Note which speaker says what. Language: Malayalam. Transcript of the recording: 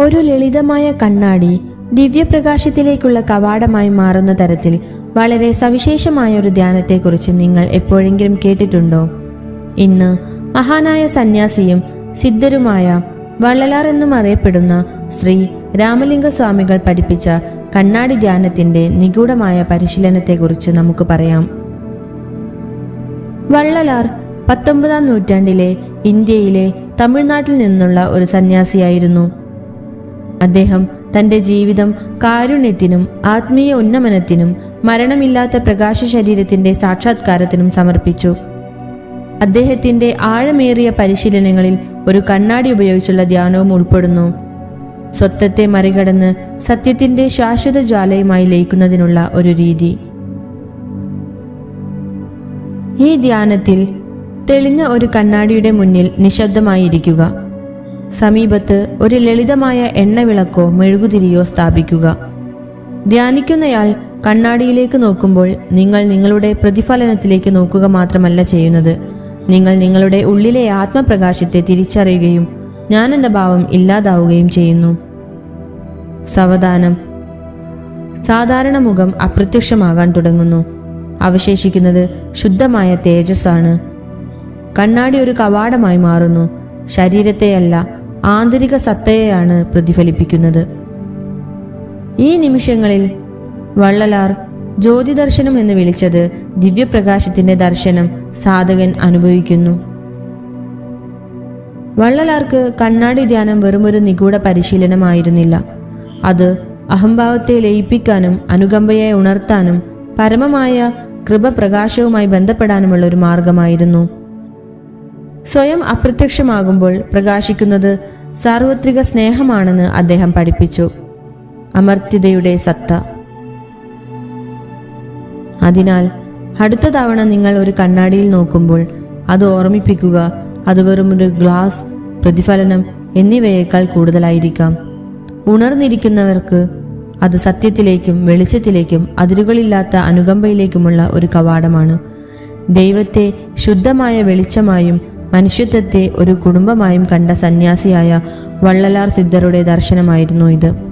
Speaker 1: ഒരു ലളിതമായ കണ്ണാടി ദിവ്യപ്രകാശത്തിലേക്കുള്ള കവാടമായി മാറുന്ന തരത്തിൽ വളരെ സവിശേഷമായ ഒരു ധ്യാനത്തെക്കുറിച്ച് നിങ്ങൾ എപ്പോഴെങ്കിലും കേട്ടിട്ടുണ്ടോ? ഇന്ന് മഹാനായ സന്യാസിയും സിദ്ധരുമായ വള്ളലാർ എന്നും അറിയപ്പെടുന്ന ശ്രീ രാമലിംഗ സ്വാമികൾ പഠിപ്പിച്ച കണ്ണാടി ധ്യാനത്തിന്റെ നിഗൂഢമായ പരിശീലനത്തെക്കുറിച്ച് നമുക്ക് പറയാം. വള്ളലാർ പത്തൊമ്പതാം നൂറ്റാണ്ടിലെ ഇന്ത്യയിലെ തമിഴ്നാട്ടിൽ നിന്നുള്ള ഒരു സന്യാസിയായിരുന്നു. അദ്ദേഹം തന്റെ ജീവിതം കാരുണ്യത്തിനും ആത്മീയ ഉന്നമനത്തിനും മരണമില്ലാത്ത പ്രകാശ ശരീരത്തിന്റെ സാക്ഷാത്കാരത്തിനും സമർപ്പിച്ചു. അദ്ദേഹത്തിന്റെ ആഴമേറിയ പരിശീലനങ്ങളിൽ ഒരു കണ്ണാടി ഉപയോഗിച്ചുള്ള ധ്യാനവും ഉൾപ്പെടുന്നു. സ്വത്വത്തെ മറികടന്ന് സത്യത്തിന്റെ ശാശ്വത ജ്വാലയുമായി ലയിക്കുന്നതിനുള്ള ഒരു രീതി. ഈ ധ്യാനത്തിൽ തെളിഞ്ഞ ഒരു കണ്ണാടിയുടെ മുന്നിൽ നിശബ്ദമായിരിക്കുക. സമീപത്ത് ഒരു ലളിതമായ എണ്ണവിളക്കോ മെഴുകുതിരിയോ സ്ഥാപിക്കുക. ധ്യാനിക്കുന്നയാൾ കണ്ണാടിയിലേക്ക് നോക്കുമ്പോൾ നിങ്ങൾ നിങ്ങളുടെ പ്രതിഫലനത്തിലേക്ക് നോക്കുക മാത്രമല്ല ചെയ്യുന്നത്. നിങ്ങൾ നിങ്ങളുടെ ഉള്ളിലെ ആത്മപ്രകാശത്തെ തിരിച്ചറിയുകയും ഞാനെന്ന ഭാവം ഇല്ലാതാവുകയും ചെയ്യുന്നു. സവധാനം. സാധാരണ മുഖം അപ്രത്യക്ഷമാകാൻ തുടങ്ങുന്നു. അവശേഷിക്കുന്നത് ശുദ്ധമായ തേജസ്സാണ്. കണ്ണാടി ഒരു കവാടമായി മാറുന്നു. ശരീരത്തെയല്ല ആന്തരിക സത്തയെയാണ് പ്രതിഫലിപ്പിക്കുന്നത്. ഈ നിമിഷങ്ങളിൽ വള്ളലാർ ജ്യോതി ദർശനം എന്ന് വിളിച്ചത് ദിവ്യപ്രകാശത്തിന്റെ ദർശനം സാധകൻ അനുഭവിക്കുന്നു. വള്ളലാർക്ക് കണ്ണാടി ധ്യാനം വെറുമൊരു നിഗൂഢ പരിശീലനമായിരുന്നില്ല. അത് അഹംഭാവത്തെ ലയിപ്പിക്കാനും അനുകമ്പയെ ഉണർത്താനും പരമമായ കൃപപ്രകാശവുമായി ബന്ധപ്പെടാനുമുള്ള ഒരു മാർഗമായിരുന്നു. സ്വയം അപ്രത്യക്ഷമാകുമ്പോൾ പ്രകാശിക്കുന്നത് സാർവത്രിക സ്നേഹമാണെന്ന് അദ്ദേഹം പഠിപ്പിച്ചു. അമർത്യതയുടെ സത്ത. അതിനാൽ അടുത്ത തവണ നിങ്ങൾ ഒരു കണ്ണാടിയിൽ നോക്കുമ്പോൾ അത് ഓർമ്മിപ്പിക്കുക അത് വെറും ഒരു ഗ്ലാസ് പ്രതിഫലനം എന്നിവയേക്കാൾ കൂടുതലായിരിക്കാം. ഉണർന്നിരിക്കുന്നവർക്ക് അത് സത്യത്തിലേക്കും വെളിച്ചത്തിലേക്കും അതിരുകളില്ലാത്ത അനുകമ്പയിലേക്കുമുള്ള ഒരു കവാടമാണ്. ദൈവത്തെ ശുദ്ധമായ വെളിച്ചമായും മനുഷ്യത്വത്തെ ഒരു കുടുംബമായും കണ്ട സന്യാസിയായ വള്ളലാർ സിദ്ധരുടെ ദർശനമായിരുന്നു ഇത്.